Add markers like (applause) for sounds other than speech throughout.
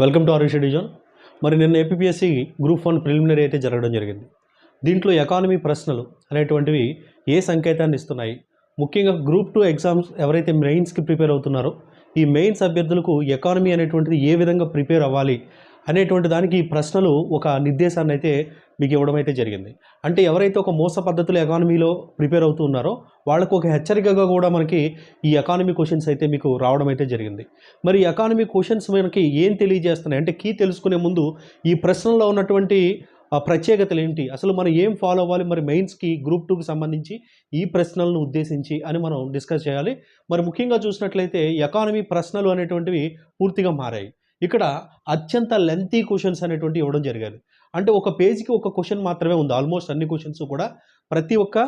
Welcome to RS division. మరి నిన్న APSC group one preliminary అయితే జరగడం జరిగింది. దీంట్లో ఎకానమీ ప్రశ్నలు అనేటువంటివి ఏ సంకేతాన్ని ఇస్తున్నాయి? ముఖ్యంగా గ్రూప్ టూ ఎగ్జామ్స్ ఎవరైతే మెయిన్స్కి ప్రిపేర్ అవుతున్నారో ఈ మెయిన్స్ అభ్యర్థులకు ఎకానమీ అనేటువంటిది ఏ విధంగా ప్రిపేర్ అవ్వాలి? అనేటువంటి దానికి ఈ ప్రశ్నలు ఒక నిర్దేశాన్ని అయితే మీకు ఇవ్వడం అయితే జరిగింది. అంటే ఎవరైతే ఒక మోస పద్ధతిలో ఎకానమీలో ప్రిపేర్ అవుతున్నారో వాళ్ళకు ఒక హెచ్చరికగా కూడా మనకి ఈ ఎకానమీ క్వశ్చన్స్ అయితే మీకు రావడం అయితే జరిగింది. మరి ఎకానమీ క్వశ్చన్స్ మనకి ఏం తెలియజేస్తున్నాయి? అంటే కీ తెలుసుకునే ముందు ఈ ప్రశ్నలో ఉన్నటువంటి ప్రత్యేకతలు ఏంటి? అసలు మనం ఏం ఫాలో అవ్వాలి? మరి మెయిన్స్కి గ్రూప్ టూకి సంబంధించి ఈ ప్రశ్నలను ఉద్దేశించి అని మనం డిస్కస్ చేయాలి. మరి ముఖ్యంగా చూసినట్లయితే ఎకానమీ ప్రశ్నలు అనేటువంటివి పూర్తిగా మారాయి. ఇక్కడ అత్యంత లెంతీ క్వశ్చన్స్ అనేటువంటి ఇవ్వడం జరిగేది అంటే ఒక పేజ్కి ఒక క్వశ్చన్ మాత్రమే ఉంది. ఆల్మోస్ట్ అన్ని క్వశ్చన్స్ కూడా ప్రతి ఒక్క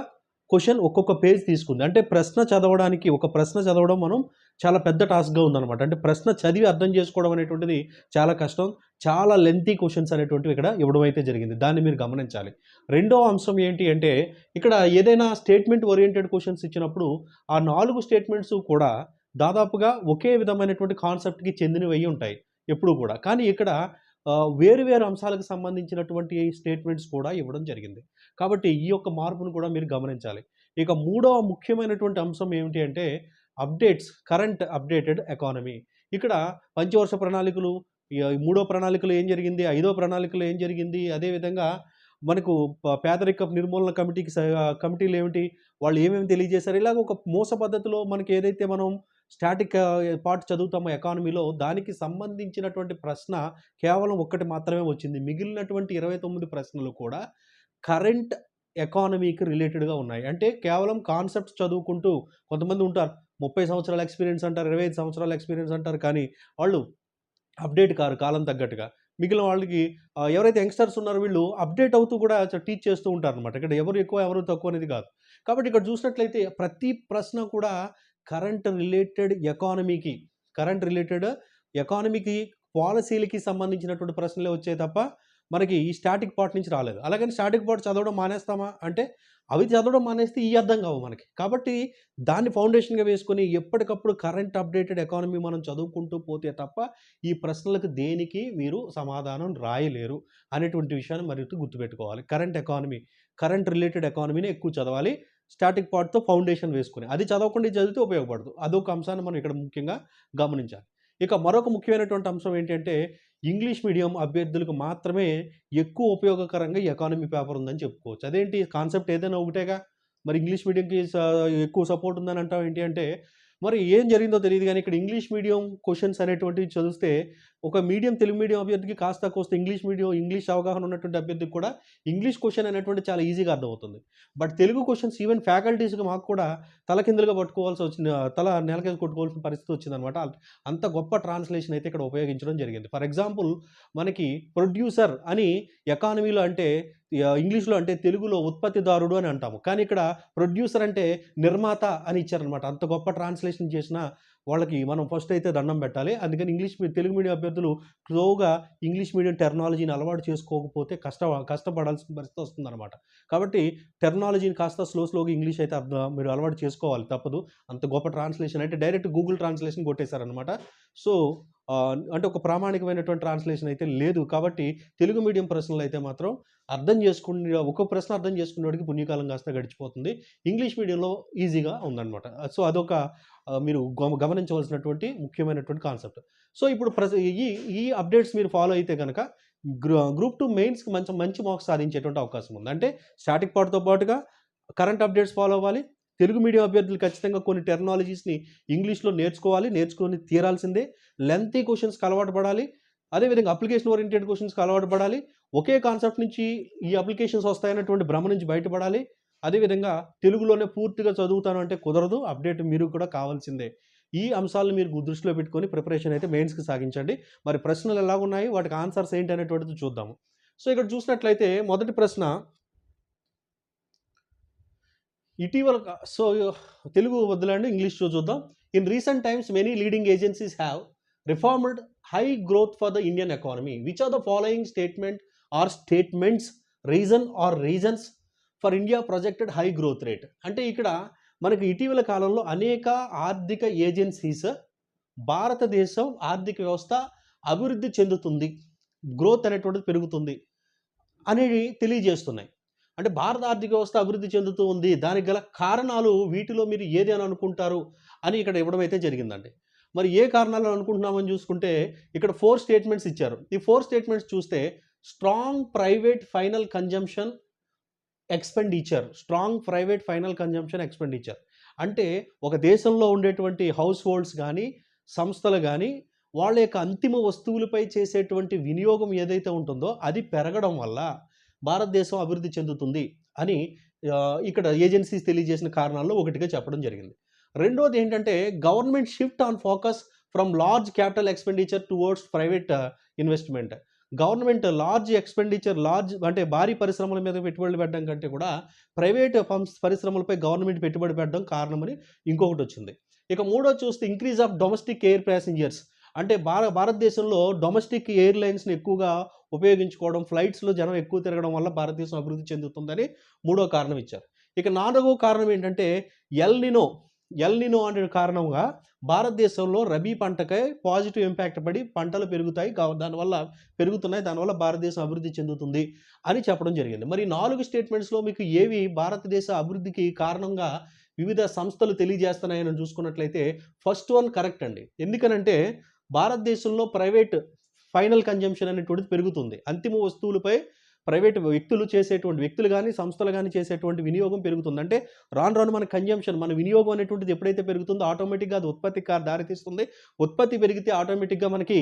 క్వశ్చన్ ఒక్కొక్క పేజ్ తీసుకుంది. అంటే ప్రశ్న చదవడానికి ఒక ప్రశ్న చదవడం మనం చాలా పెద్ద టాస్క్గా ఉందన్నమాట. అంటే ప్రశ్న చదివి అర్థం చేసుకోవడం అనేటువంటిది చాలా కష్టం. చాలా లెంతీ క్వశ్చన్స్ అనేటువంటివి ఇక్కడ ఇవ్వడం అయితే జరిగింది. దాన్ని మీరు గమనించాలి. రెండో అంశం ఏంటి అంటే ఇక్కడ ఏదైనా స్టేట్మెంట్ ఓరియంటెడ్ క్వశ్చన్స్ ఇచ్చినప్పుడు ఆ నాలుగు స్టేట్మెంట్స్ కూడా దాదాపుగా ఒకే విధమైనటువంటి కాన్సెప్ట్కి చెందినవి ఉంటాయి. ఎప్పుడు కూడా. కానీ ఇక్కడ వేరు వేరు అంశాలకు సంబంధించినటువంటి స్టేట్మెంట్స్ కూడా ఇవ్వడం జరిగింది. కాబట్టి ఈ యొక్క మార్పును కూడా మీరు గమనించాలి. ఇక మూడవ ముఖ్యమైనటువంటి అంశం ఏమిటి అంటే అప్డేట్స్ కరెంట్ అప్డేటెడ్ ఎకానమీ. ఇక్కడ పంచవర్ష ప్రణాళికలు మూడో ప్రణాళికలు ఏం జరిగింది ఐదో ప్రణాళికలు ఏం జరిగింది అదేవిధంగా మనకు పేదరిక నిర్మూలన కమిటీకి స- కమిటీలు ఏమిటి వాళ్ళు ఏమేమి తెలియజేశారు ఇలాగ ఒక మోస పద్ధతిలో మనకి ఏదైతే మనం స్టాటిక్ పార్ట్ చదువుతాము ఎకానమీలో దానికి సంబంధించినటువంటి ప్రశ్న కేవలం ఒక్కటి మాత్రమే వచ్చింది. మిగిలినటువంటి ఇరవై తొమ్మిది ప్రశ్నలు కూడా కరెంట్ ఎకానమీకి రిలేటెడ్గా ఉన్నాయి. అంటే కేవలం కాన్సెప్ట్స్ చదువుకుంటూ కొంతమంది ఉంటారు. ముప్పై సంవత్సరాల ఎక్స్పీరియన్స్ అంటారు ఇరవై ఐదు సంవత్సరాల ఎక్స్పీరియన్స్ అంటారు కానీ వాళ్ళు అప్డేట్ కారు కాలం తగ్గట్టుగా. మిగిలిన వాళ్ళకి ఎవరైతే యంగ్స్టర్స్ ఉన్నారో వీళ్ళు అప్డేట్ అవుతూ కూడా టీచ్ చేస్తూ ఉంటారు అనమాట ఇక్కడ ఎవరు ఎక్కువ ఎవరు తక్కువ అనేది కాదు. కాబట్టి ఇక్కడ చూసినట్లయితే ప్రతి ప్రశ్న కూడా కరెంట్ రిలేటెడ్ ఎకానమీకి కరెంట్ రిలేటెడ్ ఎకానమీకి పాలసీలకి సంబంధించినటువంటి ప్రశ్నలే వచ్చాయి తప్ప మనకి ఈ స్టాటిక్ పార్ట్ నుంచి రాలేదు. అలాగని స్టాటిక్ పార్ట్ చదవడం మానేస్తామా అంటే అవి చదవడం మానేస్తే ఈ అర్థం కావు మనకి. కాబట్టి దాన్ని ఫౌండేషన్గా వేసుకొని ఎప్పటికప్పుడు కరెంట్ అప్డేటెడ్ ఎకానమీ మనం చదువుకుంటూ పోతే తప్ప ఈ ప్రశ్నలకు దేనికి మీరు సమాధానం రాయలేరు అనేటువంటి విషయాన్ని మరింత గుర్తుపెట్టుకోవాలి. కరెంట్ ఎకానమీ కరెంట్ రిలేటెడ్ ఎకానమీని ఎక్కువ చదవాలి. స్టాటిక్ పార్ట్తో ఫౌండేషన్ వేసుకుని. అది చదవకుండా చదివితే ఉపయోగపడదు. అదొక అంశాన్ని మనం ఇక్కడ ముఖ్యంగా గమనించాలి. ఇక మరొక ముఖ్యమైనటువంటి అంశం ఏంటంటే ఇంగ్లీష్ మీడియం అభ్యర్థులకు మాత్రమే ఎక్కువ ఉపయోగకరంగా ఎకానమీ పేపర్ ఉందని చెప్పుకోవచ్చు. అదేంటి? కాన్సెప్ట్ ఏదైనా ఒకటేగా? మరి ఇంగ్లీష్ మీడియంకి ఎక్కువ సపోర్ట్ ఉందని అంటాం ఏంటి అంటే మరి ఏం జరిగిందో తెలియదు కానీ ఇక్కడ ఇంగ్లీష్ మీడియం క్వశ్చన్స్ అనేటువంటివి చదివితే ఒక మీడియం తెలుగు మీడియం అభ్యర్థికి కాస్త కోస్త ఇంగ్లీష్ మీడియం ఇంగ్లీష్ అవగాహన ఉన్నటువంటి అభ్యర్థికి కూడా ఇంగ్లీష్ క్వశ్చన్ అనేటువంటి చాలా ఈజీగా అర్థమవుతుంది. బట్ తెలుగు క్వశ్చన్స్ ఈవెన్ ఫ్యాకల్టీస్కి మాకు కూడా తలకిందులుగా పట్టుకోవాల్సి వచ్చిన తల నెలకేసి కొట్టుకోవాల్సిన పరిస్థితి వచ్చిందనమాట. అంత గొప్ప ట్రాన్స్లేషన్ అయితే ఇక్కడ ఉపయోగించడం జరిగింది. ఫర్ ఎగ్జాంపుల్ మనకి ప్రొడ్యూసర్ అని ఎకానమీలో అంటే ఇంగ్లీష్లో అంటే తెలుగులో ఉత్పత్తిదారుడు అని అంటాము. కానీ ఇక్కడ ప్రొడ్యూసర్ అంటే నిర్మాత అని ఇచ్చారనమాట. అంత గొప్ప ట్రాన్స్లేషన్ చేసిన వాళ్ళకి మనం ఫస్ట్ అయితే దండం పెట్టాలి. అందుకని ఇంగ్లీష్ తెలుగు మీడియం అభ్యర్థులు స్లోగా ఇంగ్లీష్ మీడియం టెర్నాలజీని అలవాటు చేసుకోకపోతే కష్ట కష్టపడాల్సిన పరిస్థితి వస్తుందన్నమాట. కాబట్టి టెర్నాలజీని కాస్త స్లో స్లోగా ఇంగ్లీష్ అయితే అర్థం మీరు అలవాటు చేసుకోవాలి తప్పదు. అంత గొప్ప ట్రాన్స్లేషన్ అంటే డైరెక్ట్ గూగుల్ ట్రాన్స్లేషన్ కొట్టేశారనమాట సో అంటే ఒక ప్రామాణికమైనటువంటి ట్రాన్స్లేషన్ అయితే లేదు. కాబట్టి తెలుగు మీడియం ప్రశ్నలు అయితే మాత్రం అర్థం చేసుకునే ఒక ప్రశ్న అర్థం చేసుకునేవాడికి పుణ్యకాలం కాస్త గడిచిపోతుంది. ఇంగ్లీష్ మీడియంలో ఈజీగా ఉందన్నమాట. సో అదొక మీరు గమ- గమనించవలసినటువంటి ముఖ్యమైనటువంటి కాన్సెప్ట్. సో ఇప్పుడు ప్రజ ఈ ఈ అప్డేట్స్ మీరు ఫాలో అయితే కనుక గ్రూ గ్రూప్ టూ మెయిన్స్కి మంచి మంచి మార్క్స్ సాధించేటువంటి అవకాశం ఉంది. అంటే స్టాటిక్ పార్ట్తో పాటుగా కరెంట్ అప్డేట్స్ ఫాలో అవ్వాలి. తెలుగు మీడియం అభ్యర్థులు ఖచ్చితంగా కొన్ని టెక్నాలజీస్ని ఇంగ్లీష్లో నేర్చుకోవాలి నేర్చుకొని తీరాల్సిందే. లెంతీ క్వశ్చన్స్కి అలవాటు పడాలి అదేవిధంగా అప్లికేషన్ ఓరియంటెడ్ క్వశ్చన్స్కి అలవాటు పడాలి ఒకే కాన్సెప్ట్ నుంచి ఈ అప్లికేషన్స్ వస్తాయన్నటువంటి భ్రమ నుంచి బయటపడాలి. అదేవిధంగా తెలుగులోనే పూర్తిగా చదువుతాను అంటే కుదరదు అప్డేట్ మీరు కూడా కావాల్సిందే. ఈ అంశాలను మీరు దృష్టిలో పెట్టుకొని ప్రిపరేషన్ అయితే మెయిన్స్కి సాగించండి. మరి ప్రశ్నలు ఎలా ఉన్నాయి వాటికి ఆన్సర్స్ ఏంటి అనేటువంటిది చూద్దాము. సో ఇక్కడ చూసినట్లయితే మొదటి ప్రశ్న ఇటీవల సో తెలుగు వద్దులండి ఇంగ్లీష్లో చూద్దాం. In recent times many leading agencies have reformed high growth for the Indian economy which are the following statement are statements reason are reasons for India projected high growth rate అంటే ఇక్కడ మనకి ఇటీవల కాలంలో అనేక ఆర్థిక ఏజెన్సీస్ భారతదేశం ఆర్థిక వ్యవస్థ అభివృద్ధి చెందుతుంది. గ్రోత్ అనేటువంటిది పెరుగుతుంది అనేవి తెలియజేస్తున్నాయి. అంటే భారత ఆర్థిక వ్యవస్థ అభివృద్ధి చెందుతూ ఉంది. దానికి గల కారణాలు వీటిలో మీరు ఏది అని అనుకుంటారు? అని ఇక్కడ ఇవ్వడం అయితే జరిగిందండి. మరి ఏ కారణాలు అనుకుంటున్నామని చూసుకుంటే ఇక్కడ ఫోర్ స్టేట్మెంట్స్ ఇచ్చారు. ఈ ఫోర్ స్టేట్మెంట్స్ చూస్తే strong private final consumption expenditure strong private final consumption expenditure. అంటే ఒక దేశంలో ఉండేటువంటి హౌస్ హోల్డ్స్ కానీ సంస్థలు కానీ వాళ్ళ యొక్క అంతిమ వస్తువులపై చేసేటువంటి వినియోగం ఏదైతే ఉంటుందో అది పెరగడం వల్ల భారతదేశం అభివృద్ధి చెందుతుంది అని ఇక్కడ ఏజెన్సీస్ తెలియజేసిన కారణాల్లో ఒకటిగా చెప్పడం జరిగింది. రెండోది ఏంటంటే government shift on focus from large capital expenditure towards private investment. Government large expenditure large అంటే భారీ పరిశ్రమల మీద పెట్టుబడులు పెట్టడం కంటే కూడా ప్రైవేట్ పరిశ్రమలపై గవర్నమెంట్ పెట్టుబడి పెట్టడం కారణమని ఇంకొకటి వచ్చింది. ఇక మూడో చూస్తే increase of domestic air passengers. అంటే భార భారతదేశంలో డొమెస్టిక్ ఎయిర్లైన్స్ని ఎక్కువగా ఉపయోగించుకోవడం ఫ్లైట్స్లో జనం ఎక్కువ తిరగడం వల్ల భారతదేశం అభివృద్ధి చెందుతుందని మూడో కారణం ఇచ్చారు. ఇక నాలుగో కారణం ఏంటంటే ఎల్నినో ఎల్నినో అనే కారణంగా భారతదేశంలో రబీ పంటకై పాజిటివ్ ఇంపాక్ట్ పడి పంటలు పెరుగుతాయి. దానివల్ల పెరుగుతున్నాయి. దానివల్ల భారతదేశం అభివృద్ధి చెందుతుంది అని చెప్పడం జరిగింది. మరి నాలుగు స్టేట్మెంట్స్లో మీకు ఏవి భారతదేశ అభివృద్ధికి కారణంగా వివిధ సంస్థలు తెలియజేస్తున్నాయని చూసుకున్నట్లయితే ఫస్ట్ వన్ కరెక్ట్ అండి. ఎందుకనంటే భారతదేశంలో ప్రైవేట్ ఫైనల్ కన్జంప్షన్ అనేటువంటిది పెరుగుతుంది. అంతిమ వస్తువులపై ప్రైవేట్ వ్యక్తులు చేసేటువంటి వ్యక్తులు కానీ సంస్థలు కానీ చేసేటువంటి వినియోగం పెరుగుతుంది. అంటే రాను రాను మన కన్జంప్షన్ మన వినియోగం అనేటువంటిది ఎప్పుడైతే పెరుగుతుందో ఆటోమేటిక్గా అది ఉత్పత్తికి దారితీస్తుంది. ఉత్పత్తి పెరిగితే ఆటోమేటిక్గా మనకి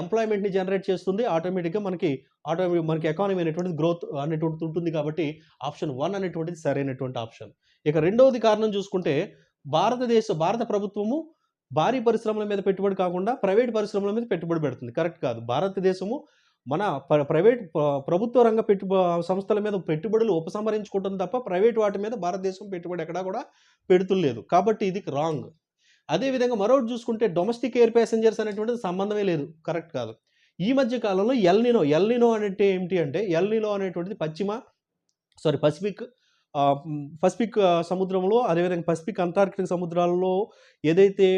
ఎంప్లాయ్మెంట్ని జనరేట్ చేస్తుంది. ఆటోమేటిక్గా మనకి ఆటో మనకి ఎకానమీ అనేటువంటిది గ్రోత్ అనేటువంటిది ఉంటుంది కాబట్టి ఆప్షన్ వన్ అనేటువంటిది సరైనటువంటి ఆప్షన్. ఇక రెండవది కారణం చూసుకుంటే భారతదేశ భారత ప్రభుత్వము భారీ పరిశ్రమల మీద పెట్టుబడి కాకుండా ప్రైవేట్ పరిశ్రమల మీద పెట్టుబడి పెడుతుంది. కరెక్ట్ కాదు. భారతదేశము మన ప్ర- ప్రైవేట్ ప్రభుత్వ రంగ పెట్టుబ సంస్థల మీద పెట్టుబడులు ఉపసంహరించుకుంటుంది తప్ప ప్రైవేట్ వాటి మీద భారతదేశం పెట్టుబడి ఎక్కడా కూడా పెడుతులేదు కాబట్టి ఇది రాంగ్ అదేవిధంగా మరొకటి చూసుకుంటే డొమెస్టిక్ ఎయిర్ ప్యాసింజర్స్ అనేటువంటిది సంబంధమే లేదు. కరెక్ట్ కాదు. ఈ మధ్య కాలంలో ఎల్నినో ఎల్నినో అంటే ఏమిటి అంటే ఎల్నినో అనేటువంటిది పశ్చిమ సారీ పసిఫిక్ పసిఫిక్ సముద్రంలో అదేవిధంగా పసిఫిక్ అంటార్కిటిక్ సముద్రాల్లో ఏదైతే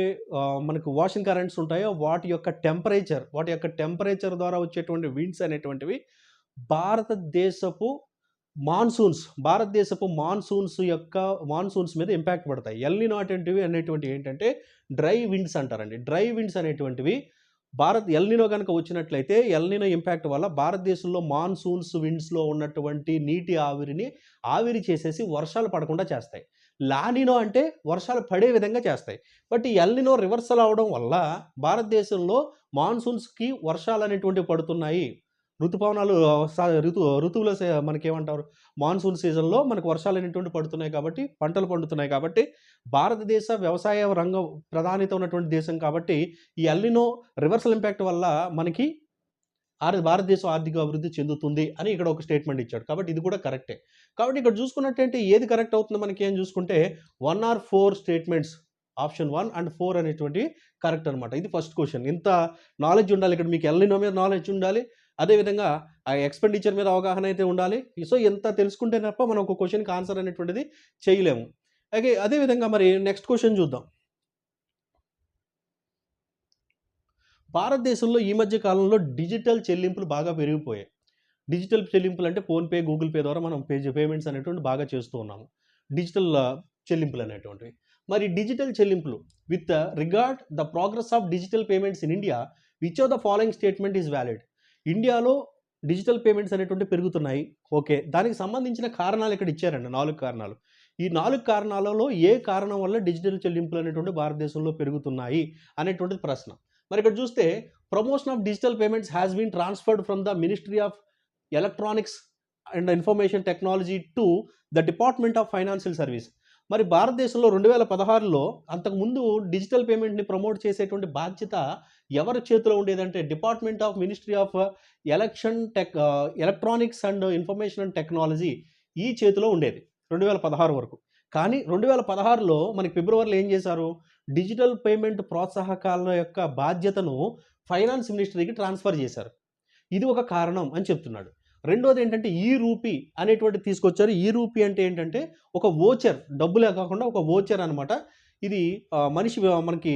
మనకు వాషింగ్ కరెంట్స్ ఉంటాయో వాటి యొక్క టెంపరేచర్ వాటి యొక్క టెంపరేచర్ ద్వారా వచ్చేటువంటి విండ్స్ అనేటువంటివి భారతదేశపు మాన్సూన్స్ భారతదేశపు మాన్సూన్స్ యొక్క మాన్సూన్స్ మీద ఇంపాక్ట్ పడతాయి. ఎల్నినో అటువంటివి అనేటువంటివి ఏంటంటే డ్రై విండ్స్ అంటారండి. డ్రై విండ్స్ అనేటువంటివి భారత్ ఎల్నినో కనుక వచ్చినట్లయితే ఎల్నినో ఇంపాక్ట్ వల్ల భారతదేశంలో మాన్సూన్స్ విండ్స్లో ఉన్నటువంటి నీటి ఆవిరిని ఆవిరి చేసేసి వర్షాలు పడకుండా చేస్తాయి. లానినో అంటే వర్షాలు పడే విధంగా చేస్తాయి. బట్ ఈ ఎల్నినో రివర్సల్ అవడం వల్ల భారతదేశంలో మాన్సూన్స్కి వర్షాలు అనేటువంటివి పడుతున్నాయి. ఋతుపవనాలు ఋతు ఋతువుల మనకేమంటారు? మాన్సూన్ సీజన్లో మనకు వర్షాలు అనేటువంటి పడుతున్నాయి కాబట్టి పంటలు పండుతున్నాయి కాబట్టి భారతదేశ వ్యవసాయ రంగం ప్రధానిత ఉన్నటువంటి దేశం కాబట్టి ఈ అల్లినో రివర్సల్ ఇంపాక్ట్ వల్ల మనకి ఆర్ భారతదేశం ఆర్థిక అభివృద్ధి చెందుతుంది అని ఇక్కడ ఒక స్టేట్మెంట్ ఇచ్చాడు. కాబట్టి ఇది కూడా కరెక్టే కాబట్టి ఇక్కడ చూసుకున్నట్టయితే ఏది కరెక్ట్ అవుతుంది మనకి ఏం చూసుకుంటే one or four statements option one and four అనేటువంటి కరెక్ట్ అనమాట ఇది ఫస్ట్ క్వశ్చన్ ఇంత నాలెడ్జ్ ఉండాలి. ఇక్కడ మీకు ఎల్లినో మీద నాలెడ్జ్ ఉండాలి. అదేవిధంగా ఆ ఎక్స్పెండిచర్ మీద అవగాహన అయితే ఉండాలి. సో ఎంత తెలుసుకుంటే తప్ప మనం ఒక క్వశ్చన్కి ఆన్సర్ అనేటువంటిది చేయలేము. అలాగే అదేవిధంగా మరి నెక్స్ట్ క్వశ్చన్ చూద్దాం. భారతదేశంలో ఈ మధ్య కాలంలో డిజిటల్ చెల్లింపులు బాగా పెరిగిపోయాయి. డిజిటల్ చెల్లింపులు అంటే ఫోన్పే గూగుల్ పే ద్వారా మనం పే పేమెంట్స్ అనేటువంటి బాగా చేస్తూ ఉన్నాము. డిజిటల్ చెల్లింపులు అనేటువంటివి. మరి డిజిటల్ చెల్లింపులు with regard the progress of digital payments in India which of the following statement is valid ఇండియాలో డిజిటల్ పేమెంట్స్ అనేటువంటి పెరుగుతున్నాయి. ఓకే. దానికి సంబంధించిన కారణాలు ఇక్కడ ఇచ్చారండి. నాలుగు కారణాలు. ఈ నాలుగు కారణాలలో ఏ కారణం వల్ల డిజిటల్ చెల్లింపులు అనేటువంటి భారతదేశంలో పెరుగుతున్నాయి అనేటువంటిది ప్రశ్న. మరి ఇక్కడ చూస్తే promotion of digital payments has been transferred from the ministry of electronics and information technology to the department of financial service. మరి భారతదేశంలో రెండు వేల పదహారులో అంతకుముందు డిజిటల్ పేమెంట్ని ప్రమోట్ చేసేటువంటి బాధ్యత ఎవరి చేతిలో ఉండేదంటే department of ministry of election tech electronics and information and technology ఈ చేతిలో ఉండేది రెండు వేల పదహారు వరకు. కానీ రెండు వేల పదహారులో మనకి ఫిబ్రవరిలో ఏం చేశారు? డిజిటల్ పేమెంట్ ప్రోత్సాహకాల యొక్క బాధ్యతను ఫైనాన్స్ మినిస్టరీకి ట్రాన్స్ఫర్ చేశారు. ఇది ఒక కారణం అని చెప్తున్నాడు. రెండోది ఏంటంటే ఈ రూపీ అనేటువంటి తీసుకొచ్చారు. ఈ రూపీ అంటే ఏంటంటే ఒక ఓచర్ డబ్బులే కాకుండా ఒక ఓచర్ అనమాట ఇది మనిషి మనకి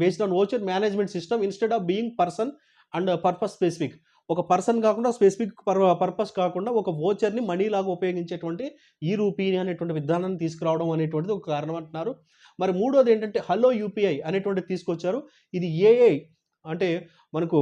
based on voucher management system instead of being person and purpose specific ఒక పర్సన్ కాకుండా స్పెసిఫిక్ పర్ పర్పస్ కాకుండా ఒక వోచర్ని మనీ లాగా ఉపయోగించేటువంటి ఈ రూపీ అనేటువంటి విధానాన్ని తీసుకురావడం అనేటువంటిది ఒక కారణం అంటున్నారు. మరి మూడోది ఏంటంటే హలో యూపీఐ అనేటువంటిది తీసుకొచ్చారు. ఇది ఏఐ అంటే మనకు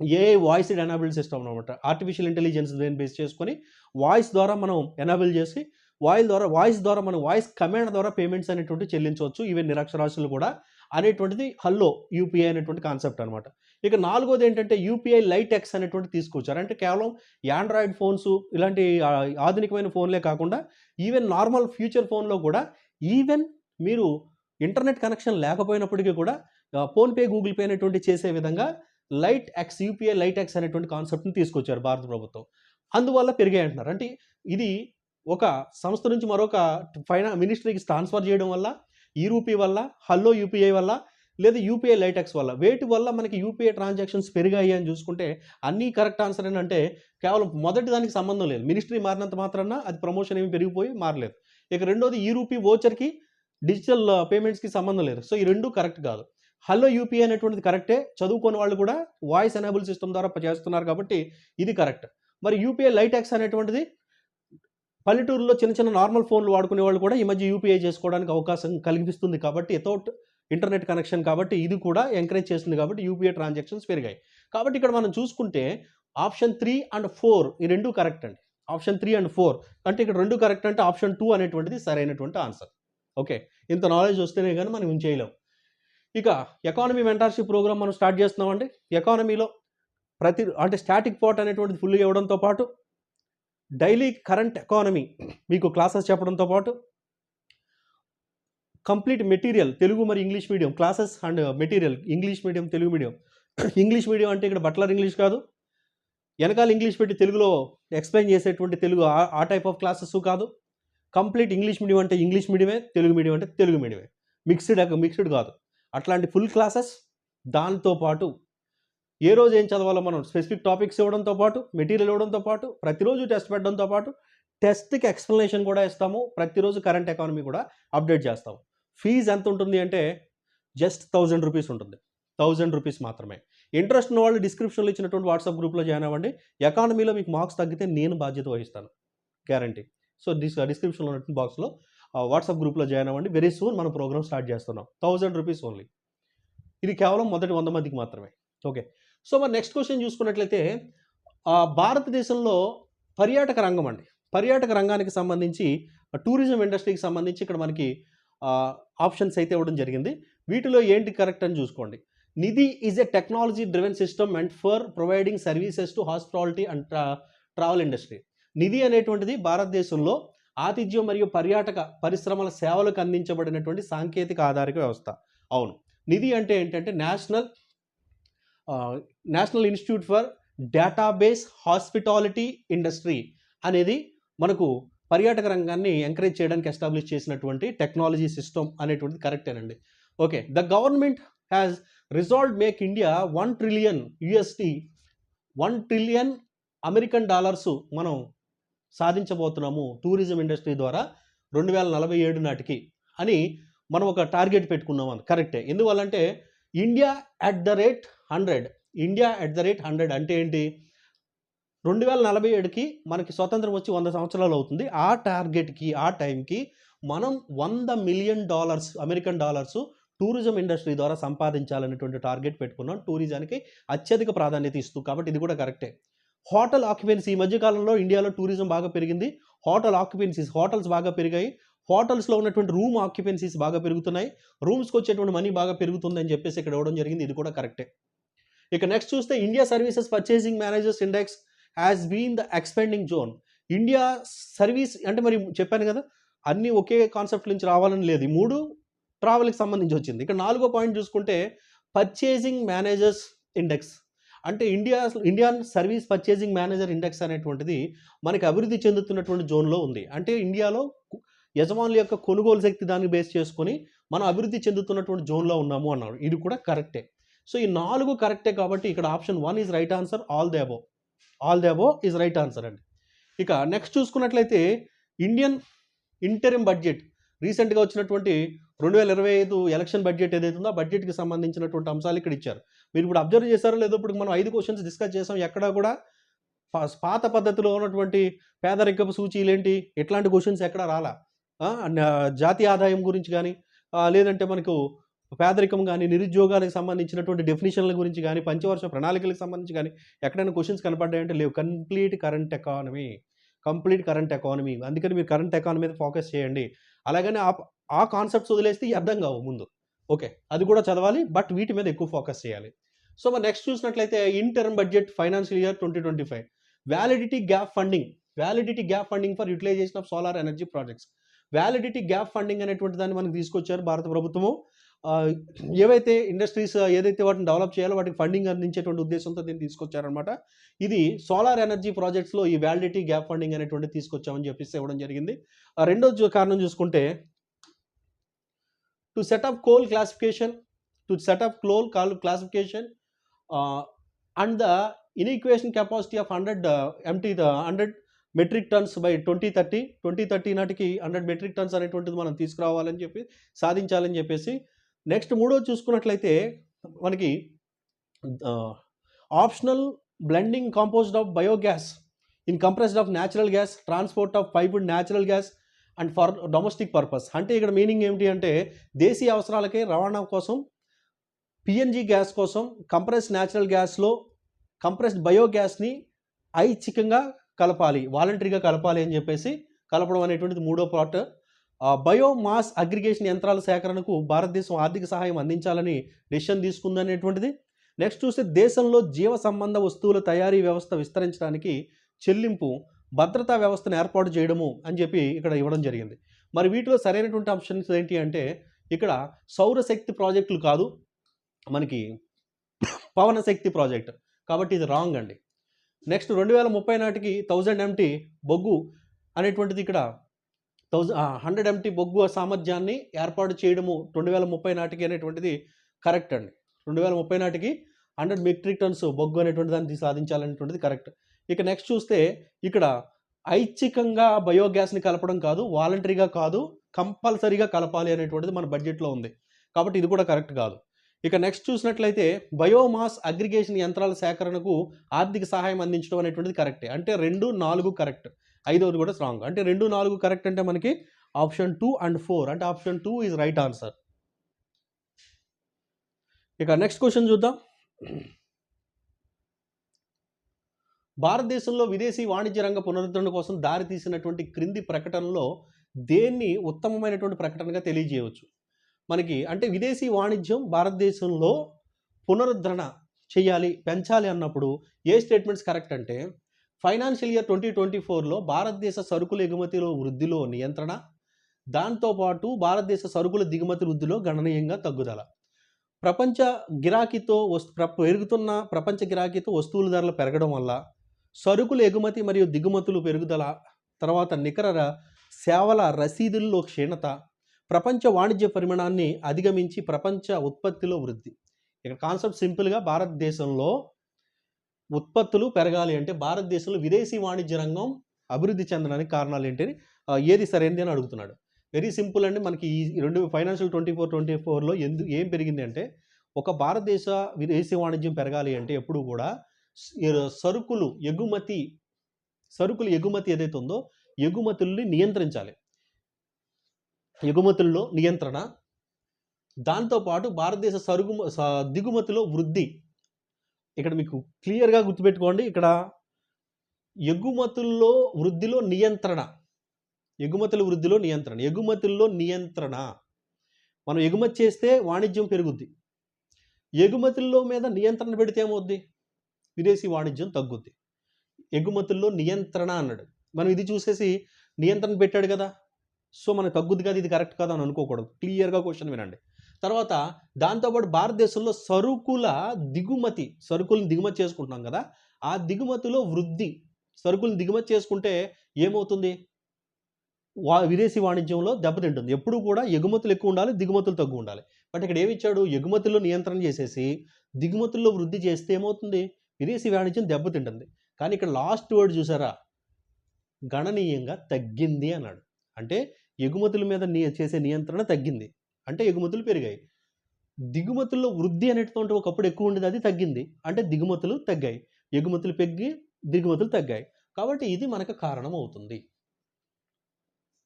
ఏఐ వాయిస్ ఎనాబుల్ సిస్టమ్ అనమాట ఆర్టిఫిషియల్ ఇంటెలిజెన్స్ దేని బేస్ చేసుకొని వాయిస్ ద్వారా మనం ఎనాబుల్ చేసి వాయిస్ ద్వారా వాయిస్ ద్వారా మనం వాయిస్ కమాండ్ ద్వారా పేమెంట్స్ అనేటువంటి చెల్లించవచ్చు. ఈవెన్ నిరక్షరాస్యులు కూడా అనేటువంటిది హల్లో యూపీఐ అనేటువంటి కాన్సెప్ట్ అనమాట ఇక నాలుగోది ఏంటంటే యూపీఐ లైట్ ఎక్స్ అనేటువంటి తీసుకొచ్చారు. అంటే కేవలం యాండ్రాయిడ్ ఫోన్స్ ఇలాంటి ఆధునికమైన ఫోన్లే కాకుండా ఈవెన్ నార్మల్ ఫ్యూచర్ ఫోన్లో కూడా ఈవెన్ మీరు ఇంటర్నెట్ కనెక్షన్ లేకపోయినప్పటికీ కూడా ఫోన్పే గూగుల్ పే అనేటువంటి చేసే విధంగా light X UPI light X అనేటువంటి కాన్సెప్ట్ని తీసుకొచ్చారు భారత ప్రభుత్వం. అందువల్ల పెరిగాయి అంటున్నారు. అంటే ఇది ఒక సంస్థ నుంచి మరొక ఫైనా మినిస్ట్రీకి ట్రాన్స్ఫర్ చేయడం వల్ల ఈ రూపీ వల్ల హల్లో యూపీఐ వల్ల లేదా యూపీఐ లైటెక్స్ వల్ల. వేటి వల్ల మనకి యూపీఐ ట్రాన్సాక్షన్స్ పెరిగాయి అని చూసుకుంటే అన్నీ కరెక్ట్ ఆన్సర్ ఏంటంటే కేవలం మొదటి దానికి సంబంధం లేదు. మినిస్ట్రీ మారినంత మాత్రాన అది ప్రమోషన్ ఏమి పెరిగిపోయి మారలేదు. ఇక రెండోది ఈ రూపీ ఓచర్కి డిజిటల్ పేమెంట్స్కి సంబంధం లేదు. సో ఈ రెండు కరెక్ట్ కాదు. హలో యూపీఐ అనేటువంటిది కరెక్టే చదువుకోని వాళ్ళు కూడా వాయిస్ ఎనేబుల్ సిస్టమ్ ద్వారా చేస్తున్నారు కాబట్టి ఇది కరెక్ట్ మరి యూపీఐ లైటాక్స్ అనేటువంటిది పల్లెటూరులో చిన్న చిన్న నార్మల్ ఫోన్లు వాడుకునే వాళ్ళు కూడా ఈ మధ్య యూపీఐ చేసుకోవడానికి అవకాశం కల్పిస్తుంది కాబట్టి ఎథౌట్ ఇంటర్నెట్ కనెక్షన్ కాబట్టి ఇది కూడా ఎంకరేజ్ చేస్తుంది కాబట్టి యూపీఐ ట్రాన్సాక్షన్స్ పెరిగాయి. కాబట్టి ఇక్కడ మనం చూసుకుంటే ఆప్షన్ త్రీ అండ్ ఫోర్ ఈ రెండు కరెక్ట్ అండి. ఆప్షన్ త్రీ అండ్ ఫోర్ అంటే ఇక్కడ రెండు కరెక్ట్ అంటే ఆప్షన్ టూ అనేటువంటిది సరైనటువంటి ఆన్సర్. ఓకే ఇంత నాలెడ్జ్ వస్తేనే కానీ మనం ఏం చేయలేం. ఇక ఎకానమీ మెంటార్షిప్ ప్రోగ్రామ్ మనం స్టార్ట్ చేస్తున్నామండి. ఎకానమీలో ప్రతి అంటే స్టాటిక్ పార్ట్ అనేటువంటిది ఫుల్గా ఇవ్వడంతో పాటు డైలీ కరెంట్ ఎకానమీ మీకు క్లాసెస్ చెప్పడంతో పాటు కంప్లీట్ మెటీరియల్ తెలుగు మరి English medium classes and material English medium Telugu medium. (clears throat) English medium అంటే ఇక్కడ బట్లర్ ఇంగ్లీష్ కాదు. వెనకాల ఇంగ్లీష్ పెట్టి తెలుగులో ఎక్స్ప్లెయిన్ చేసేటువంటి తెలుగు ఆ- ఆ టైప్ ఆఫ్ క్లాసెస్ కాదు. కంప్లీట్ ఇంగ్లీష్ మీడియం అంటే ఇంగ్లీష్ మీడియమే తెలుగు మీడియం అంటే తెలుగు మీడియమే. మిక్స్డ్ మిక్స్డ్ కాదు. అట్లాంటి ఫుల్ క్లాసెస్ దాంతో పాటు ఏ రోజు ఏం చదవాలో మనం స్పెసిఫిక్ టాపిక్స్ ఇవ్వడంతో పాటు మెటీరియల్ ఇవ్వడంతో పాటు ప్రతిరోజు టెస్ట్ పెట్టడంతో పాటు టెస్ట్కి ఎక్స్ప్లెనేషన్ కూడా ఇస్తాము. ప్రతిరోజు కరెంట్ ఎకానమీ కూడా అప్డేట్ చేస్తాము. ఫీజు ఎంత ఉంటుంది అంటే జస్ట్ థౌజండ్ రూపీస్ ఉంటుంది. థౌజండ్ రూపీస్ మాత్రమే. ఇంట్రెస్ట్ ఉన్న వాళ్ళు డిస్క్రిప్షన్లో ఇచ్చినటువంటి వాట్సాప్ గ్రూప్లో జాయిన్ అవ్వండి. ఎకానమీలో మీకు మార్క్స్ తగ్గితే నేను బాధ్యత వహిస్తాను. గ్యారంటీ సో డిస్ డిస్క్రిప్షన్లో ఉన్నటువంటి బాక్స్లో వాట్సాప్ గ్రూప్లో జాయిన్ అవ్వండి. వెరీ సూన్ మనం ప్రోగ్రామ్ స్టార్ట్ చేస్తున్నాం. థౌజండ్ రూపీస్ ఓన్లీ ఇది కేవలం మొదటి వంద మందికి మాత్రమే. ఓకే సో మరి నెక్స్ట్ క్వశ్చన్ చూసుకున్నట్లయితే భారతదేశంలో పర్యాటక రంగం అండి. పర్యాటక రంగానికి సంబంధించి టూరిజం ఇండస్ట్రీకి సంబంధించి ఇక్కడ మనకి ఆప్షన్స్ అయితే ఇవ్వడం జరిగింది. వీటిలో ఏంటి కరెక్ట్ అని చూసుకోండి. Nidhi is a technology driven system and for providing services to hospitality and travel industry Nidhi అనేటువంటిది భారతదేశంలో ఆతిథ్యం మరియు పర్యాటక పరిశ్రమల సేవలకు అందించబడినటువంటి సాంకేతిక ఆధారిక వ్యవస్థ. అవును. నిధి అంటే ఏంటంటే national national institute for database hospitality industry అనేది మనకు పర్యాటక రంగాన్ని ఎంకరేజ్ చేయడానికి ఎస్టాబ్లిష్ చేసినటువంటి టెక్నాలజీ సిస్టమ్ అనేటువంటిది కరెక్టేనండి. Okay the government has resolve make India one trillion USD one trillion American dollars మనం సాధించబోతున్నాము టూరిజం ఇండస్ట్రీ ద్వారా రెండు వేల నలభై ఏడు నాటికి అని మనం ఒక టార్గెట్ పెట్టుకున్నాం అని కరెక్టే. ఎందువల్లంటే India at the rate hundred. India at the rate hundred అంటే ఏంటి? రెండు వేల నలభై ఏడుకి మనకి స్వతంత్రం వచ్చి వంద సంవత్సరాలు అవుతుంది. ఆ టార్గెట్కి ఆ టైంకి మనం వంద million dollars American dollars tourism industry ద్వారా సంపాదించాలనేటువంటి టార్గెట్ పెట్టుకున్నాం. టూరిజానికి అత్యధిక ప్రాధాన్యత ఇస్తూ కాబట్టి ఇది కూడా కరెక్టే. హోటల్ ఆక్యుపెన్సీ ఈ మధ్యకాలంలో ఇండియాలో టూరిజం బాగా పెరిగింది. హోటల్ ఆక్యుపెన్సీస్ హోటల్స్ బాగా పెరిగాయి. హోటల్స్లో ఉన్నటువంటి రూమ్ ఆక్యుపెన్సీస్ బాగా పెరుగుతున్నాయి. రూమ్స్కి వచ్చేటువంటి మనీ బాగా పెరుగుతుందని చెప్పేసి ఇక్కడ ఇవ్వడం జరిగింది. ఇది కూడా కరెక్టే. ఇక నెక్స్ట్ చూస్తే India services purchasing managers index has been the expending zone India service అంటే మరి చెప్పాను కదా అన్నీ ఒకే కాన్సెప్ట్ నుంచి రావాలని లేదు. మూడు ట్రావెల్కి సంబంధించి వచ్చింది. ఇక్కడ నాలుగో పాయింట్ చూసుకుంటే పర్చేసింగ్ మేనేజర్స్ ఇండెక్స్ అంటే India Indian service purchasing manager index అనేటువంటిది మనకి అభివృద్ధి చెందుతున్నటువంటి జోన్లో ఉంది. అంటే ఇండియాలో యజమానుల యొక్క కొనుగోలు శక్తి దాన్ని బేస్ చేసుకొని మనం అభివృద్ధి చెందుతున్నటువంటి జోన్లో ఉన్నాము అన్నారు. ఇది కూడా కరెక్టే సో ఈ నాలుగు కరెక్టే కాబట్టి ఇక్కడ option one is right answer all the above all the above is right answer అండి. ఇక నెక్స్ట్ చూసుకున్నట్లయితే ఇండియన్ ఇంటరిమ్ బడ్జెట్. రీసెంట్గా వచ్చినటువంటి రెండు వేల ఇరవై ఐదు ఎలక్షన్ బడ్జెట్ ఏదైతే ఉందో ఆ బడ్జెట్కి సంబంధించినటువంటి అంశాలు ఇక్కడ ఇచ్చారు. మీరు ఇప్పుడు అబ్జర్వ్ చేశారో లేదో ఇప్పుడు మనం ఐదు క్వశ్చన్స్ డిస్కస్ చేసాం. ఎక్కడా కూడా పాత పద్ధతిలో ఉన్నటువంటి పేదరికపు సూచీలు ఏంటి ఎట్లాంటి క్వశ్చన్స్ ఎక్కడ రాలా? జాతీయ ఆదాయం గురించి కానీ లేదంటే మనకు పేదరికం కానీ నిరుద్యోగానికి సంబంధించినటువంటి డెఫినేషన్ల గురించి కానీ పంచవర్ష ప్రణాళికలకు సంబంధించి కానీ ఎక్కడైనా క్వశ్చన్స్ కనపడ్డాయంటే లేవు. Complete current economy complete current economy అందుకని మీరు కరెంట్ ఎకానమీ మీద ఫోకస్ చేయండి. అలాగనే ఆ ఆ కాన్సెప్ట్స్ వదిలేస్తే అర్థం కావు ముందు. ఓకే? అది కూడా చదవాలి బట్ వీటి మీద ఎక్కువ ఫోకస్ చేయాలి. సో మరి నెక్స్ట్ చూసినట్లయితే interim budget financial year twenty twenty five validity gap funding validity gap funding for utilization of solar energy projects validity gap funding అనేటువంటి దాన్ని మనకు తీసుకొచ్చారు భారత ప్రభుత్వము. ఏవైతే ఇండస్ట్రీస్ ఏదైతే వాటిని డెవలప్ చేయాలో వాటికి ఫండింగ్ అందించేటువంటి ఉద్దేశంతో దీన్ని తీసుకొచ్చారనమాట ఇది సోలార్ ఎనర్జీ ప్రాజెక్ట్స్లో ఈ వ్యాలిడిటీ గ్యాప్ ఫండింగ్ అనేటువంటి తీసుకొచ్చామని చెప్పేసి ఇవ్వడం జరిగింది. ఆ రెండో కారణం చూసుకుంటే to setup coal classification to setup coal coal classification and the in equation capacity of hundred MT the hundred metric tons by twenty thirty twenty thirty నాటికి హండ్రెడ్ మెట్రిక్ టన్స్ అనేటువంటిది మనం తీసుకురావాలని చెప్పి సాధించాలని చెప్పేసి నెక్స్ట్ మూడోది చూసుకున్నట్లయితే మనకి optional blending composed of biogas in compressed of natural gas transport of piped natural gas and for domestic purpose. అంటే ఇక్కడ మీనింగ్ ఏమిటి అంటే దేశీయ అవసరాలకే రవాణా కోసం పిఎన్జి గ్యాస్ కోసం కంప్రెస్ న్యాచురల్ గ్యాస్లో కంప్రెస్డ్ బయోగ్యాస్ని ఐచ్ఛికంగా కలపాలి వాలంటరీగా కలపాలి అని చెప్పేసి కలపడం అనేటువంటిది మూడో పార్ట్. బయోమాస్ అగ్రిగేషన్ యంత్రాల సేకరణకు భారతదేశం ఆర్థిక సహాయం అందించాలని డెసిషన్ తీసుకుందనేటువంటిది. నెక్స్ట్ చూస్తే దేశంలో జీవ సంబంధ వస్తువుల తయారీ వ్యవస్థ విస్తరించడానికి చెల్లింపు భద్రతా వ్యవస్థను ఏర్పాటు చేయడము అని చెప్పి ఇక్కడ ఇవ్వడం జరిగింది. మరి వీటిలో సరైనటువంటి ఆప్షన్స్ ఏంటి అంటే ఇక్కడ సౌరశక్తి ప్రాజెక్టులు కాదు మనకి పవన శక్తి ప్రాజెక్ట్. కాబట్టి ఇది రాంగ్ అండి. నెక్స్ట్ రెండు వేల ముప్పై నాటికి థౌజండ్ ఎంటీ బొగ్గు అనేటువంటిది ఇక్కడ థౌజండ్ హండ్రెడ్ ఎంటీ బొగ్గు సామర్థ్యాన్ని ఏర్పాటు చేయడము రెండు వేల ముప్పై నాటికి అనేటువంటిది కరెక్ట్ అండి. రెండు వేల ముప్పై నాటికి హండ్రెడ్ మెట్రిక్ టన్స్ బొగ్గు అనేటువంటి దాన్ని సాధించాలనేటువంటిది కరెక్ట్. ఇక నెక్స్ట్ చూస్తే ఇక్కడ ఐచ్ఛికంగా బయోగ్యాస్ని కలపడం కాదు వాలంటరీగా కాదు కంపల్సరీగా కలపాలి అనేటువంటిది మన బడ్జెట్లో ఉంది. కాబట్టి ఇది కూడా కరెక్ట్ కాదు. ఇక నెక్స్ట్ చూసినట్లయితే బయోమాస్ అగ్రిగేషన్ యంత్రాల సేకరణకు ఆర్థిక సహాయం అందించడం అనేటువంటిది కరెక్టే. అంటే రెండు నాలుగు కరెక్ట్. ఐదవది కూడా స్ట్రాంగ్ అంటే రెండు నాలుగు కరెక్ట్ అంటే మనకి ఆప్షన్ టూ అండ్ ఫోర్ అంటే option two is right answer ఇక నెక్స్ట్ క్వశ్చన్ చూద్దాం. భారతదేశంలో విదేశీ వాణిజ్య రంగ పునరుద్ధరణ కోసం దారితీసినటువంటి క్రింది ప్రకటనలో దేన్ని ఉత్తమమైనటువంటి ప్రకటనగా తెలియజేయవచ్చు? మనకి అంటే విదేశీ వాణిజ్యం భారతదేశంలో పునరుద్ధరణ చేయాలి పెంచాలి అన్నప్పుడు ఏ స్టేట్మెంట్స్ కరెక్ట్ అంటే ఫైనాన్షియల్ ఇయర్ ట్వంటీ ట్వంటీ ఫోర్లో భారతదేశ సరుకుల ఎగుమతిలో వృద్ధిలో నియంత్రణ దాంతోపాటు భారతదేశ సరుకుల దిగుమతి వృద్ధిలో గణనీయంగా తగ్గుదల. ప్రపంచ గిరాకీతో వస్తు ప్ర- పెరుగుతున్న ప్రపంచ గిరాకీతో వస్తువుల ధరలు పెరగడం వల్ల సరుకుల ఎగుమతి మరియు దిగుమతులు పెరుగుదల తర్వాత నికర సేవల రసీదుల్లో క్షీణత ప్రపంచ వాణిజ్య పరిమాణాన్ని అధిగమించి ప్రపంచ ఉత్పత్తిలో వృద్ధి. ఇక్కడ కాన్సెప్ట్ సింపుల్గా భారతదేశంలో ఉత్పత్తులు పెరగాలి అంటే భారతదేశంలో విదేశీ వాణిజ్య రంగం అభివృద్ధి చెందడానికి కారణాలు ఏంటి అని, ఏది సరైనది అని అడుగుతున్నాడు. వెరీ సింపుల్ అండి. మనకి ఈ రెండు ఫైనాన్షియల్ ట్వంటీ ఫోర్ ట్వంటీ ఫోర్లో ఎందు ఏం పెరిగింది అంటే ఒక భారతదేశ విదేశీ వాణిజ్యం పెరగాలి అంటే ఎప్పుడు కూడా సరుకులు ఎగుమతి సరుకులు ఎగుమతి ఏదైతే ఉందో ఎగుమతుల్ని నియంత్రించాలి. ఎగుమతుల్లో నియంత్రణ దాంతోపాటు భారతదేశ సరుగు స- దిగుమతిలో వృద్ధి ఇక్కడ మీకు క్లియర్గా గుర్తుపెట్టుకోండి. ఇక్కడ ఎగుమతుల్లో వృద్ధిలో నియంత్రణ. ఎగుమతుల వృద్ధిలో నియంత్రణ. ఎగుమతుల్లో నియంత్రణ. మనం ఎగుమతి చేస్తే వాణిజ్యం పెరుగుద్ది. ఎగుమతుల్లో మీద నియంత్రణ పెడితే ఏమవుద్ది? విదేశీ వాణిజ్యం తగ్గుద్ది. ఎగుమతుల్లో నియంత్రణ అన్నాడు. మనం ఇది చూసేసి నియంత్రణ పెట్టాడు కదా? సో మనకు తగ్గుద్ది కదా? ఇది కరెక్ట్ కదా? అని అనుకోకూడదు. క్లియర్గా క్వశ్చన్ వినండి. తర్వాత దాంతోపాటు భారతదేశంలో సరుకుల దిగుమతి సరుకులను దిగుమతి చేసుకుంటున్నాం కదా ఆ దిగుమతిలో వృద్ధి సరుకులు దిగుమతి చేసుకుంటే ఏమవుతుంది? వా విదేశీ వాణిజ్యంలో దెబ్బతింటుంది. ఎప్పుడు కూడా ఎగుమతులు ఎక్కువ ఉండాలి దిగుమతులు తక్కువ ఉండాలి. బట్ ఇక్కడ ఏమిచ్చాడు? ఎగుమతుల్లో నియంత్రణ చేసేసి దిగుమతుల్లో వృద్ధి చేస్తే ఏమవుతుంది? విదేశీ వాణిజ్యం దెబ్బతింటుంది. కానీ ఇక్కడ లాస్ట్ వర్డ్ చూసారా? గణనీయంగా తగ్గింది అన్నాడు. అంటే ఎగుమతుల మీద నియ చేసే నియంత్రణ తగ్గింది. అంటే ఎగుమతులు పెరిగాయి. దిగుమతుల్లో వృద్ధి అనేటువంటి ఒకప్పుడు ఎక్కువ ఉండేది అది తగ్గింది. అంటే దిగుమతులు తగ్గాయి. ఎగుమతులు పెరిగి దిగుమతులు తగ్గాయి. కాబట్టి ఇది మనకు కారణం అవుతుంది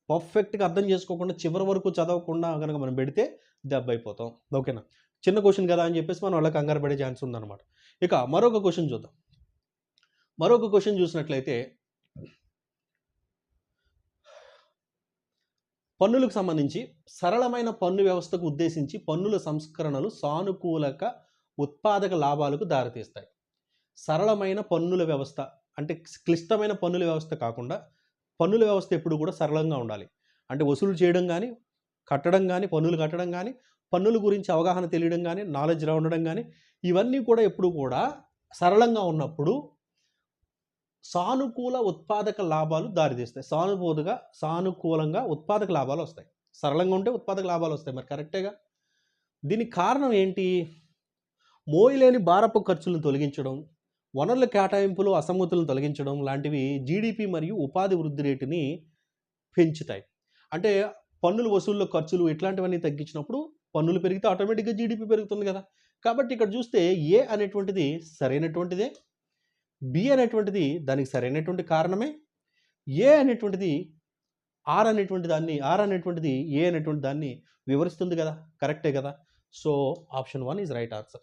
పర్ఫెక్ట్గా అర్థం చేసుకోకుండా చివరి వరకు చదవకుండా కనుక మనం పెడితే దెబ్బ అయిపోతాం. ఓకేనా? చిన్న క్వశ్చన్ కదా అని చెప్పేసి మనం వాళ్ళకి కంగారు పడే ఛాన్స్ ఉందన్నమాట. ఇక మరొక క్వశ్చన్ చూద్దాం. మరొక క్వశ్చన్ చూసినట్లయితే పన్నులకు సంబంధించి సరళమైన పన్ను వ్యవస్థకు ఉద్దేశించి పన్నుల సంస్కరణలు సానుకూలక ఉత్పాదక లాభాలకు దారితీస్తాయి. సరళమైన పన్నుల వ్యవస్థ అంటే క్లిష్టమైన పన్నుల వ్యవస్థ కాకుండా పన్నుల వ్యవస్థ ఎప్పుడు కూడా సరళంగా ఉండాలి. అంటే వసూలు చేయడం కానీ కట్టడం కానీ పన్నులు కట్టడం కానీ పన్నుల గురించి అవగాహన తెలియడం కానీ నాలెడ్జ్ ఉండడం కానీ ఇవన్నీ కూడా ఎప్పుడు కూడా సరళంగా ఉన్నప్పుడు సానుకూల ఉత్పాదక లాభాలు దారితీస్తాయి. సానుభూతిగా సానుకూలంగా ఉత్పాదక లాభాలు వస్తాయి. సరళంగా ఉంటే ఉత్పాదక లాభాలు వస్తాయి. మరి కరెక్టేగా దీనికి కారణం ఏంటి? మోయలేని భారపు ఖర్చులను తొలగించడం వనరుల కేటాయింపులు అసమ్మతులను తొలగించడం లాంటివి జీడిపి మరియు ఉపాధి వృద్ధి రేటుని పెంచుతాయి. అంటే పన్నుల వసూళ్ళ ఖర్చులు ఇట్లాంటివన్నీ తగ్గించినప్పుడు పన్నులు పెరిగితే ఆటోమేటిక్గా జీడిపి పెరుగుతుంది కదా. కాబట్టి ఇక్కడ చూస్తే ఏ అనేటువంటిది సరైనటువంటిదే బి అనేటువంటిది దానికి సరైనటువంటి కారణమే. ఏ అనేటువంటిది ఆర్ అనేటువంటి దాన్ని ఆర్ అనేటువంటిది ఏ అనేటువంటి దాన్ని వివరిస్తుంది కదా కరెక్టే కదా. So option one is right answer.